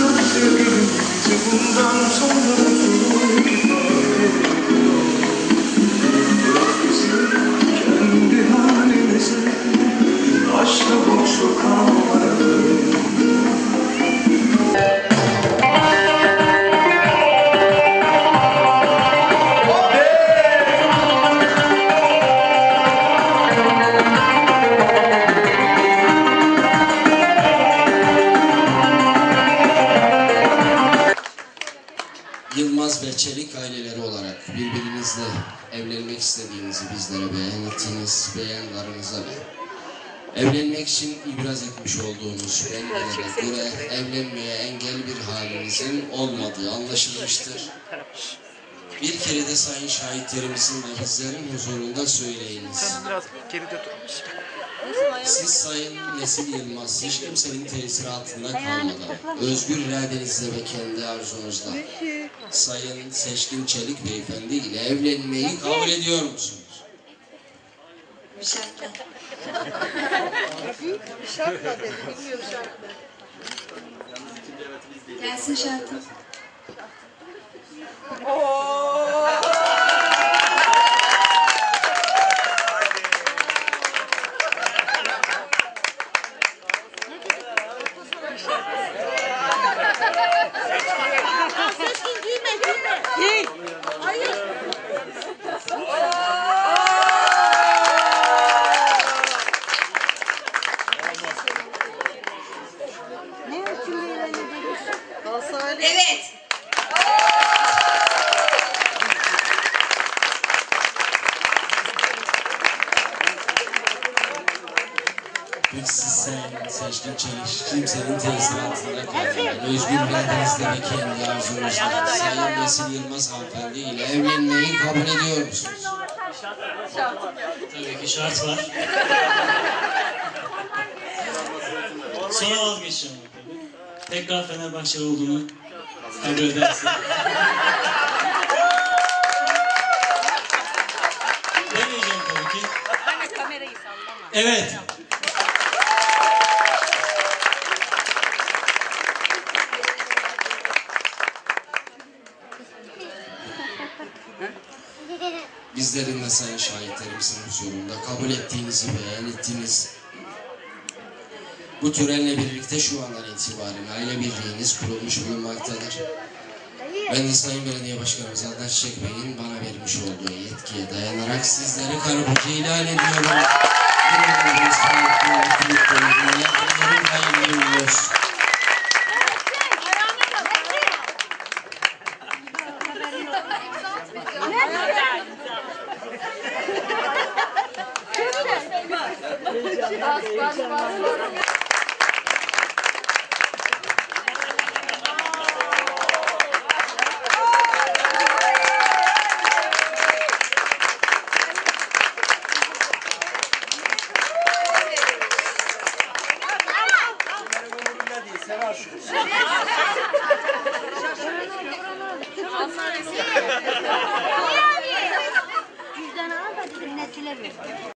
Yok sevgilim bizi bundan sonra Yılmaz ve Çelik aileleri olarak birbirinizle evlenmek istediğinizi bizlere beyan ettiniz, beyanlarınıza ve evlenmek için ibraz etmiş olduğunuz belgelere göre evlenmeye engel bir halinizin olmadığı anlaşılmıştır. Bir kere de sayın şahitlerimizin ve bizlerin huzurunda söyleyiniz. Biraz geride dur. Siz Sayın Nesil Yılmaz hiç kimsenin tesiri altında kalmadan, özgür iradenizle ve kendi arzunuzla Sayın Seçkin Çelik Beyefendi ile evlenmeyi kabul ediyor musunuz? Bir şartla. Şartla dedi, bilmiyorum şartla. Gelsin şartım. Seçkin demişsin? Asali. Evet. Peki siz Sayın Seçkin Çelik kimsenin tesiri altında kalmadan, özgür iradenizle ve kendi arzunuzla Sayın Nesil Yılmaz hanımefendi ile evlenmeyi kabul ediyor musunuz? Tabii ki şart var. Sonra vazgeçeceğim. Tekrar Fenerbahçeli olduğunu kabul edersin. Demeyeceğim tabii ki. Evet. Bizlerin ve sayın şahitlerimizin huzurunda kabul ettiğinizi beyan ettiğiniz bu törenle birlikte şu andan itibaren aile birliğiniz kurulmuş bulunmaktadır. Ben de Sayın Belediye Başkanımız Adnan Çiçek Bey'in bana vermiş olduğu yetkiye dayanarak sizleri karı koca ilan ediyorum. Dilerim sağlıklı, hayırlı uğurlu olsun. Cüzdanı al da dedim netile ver.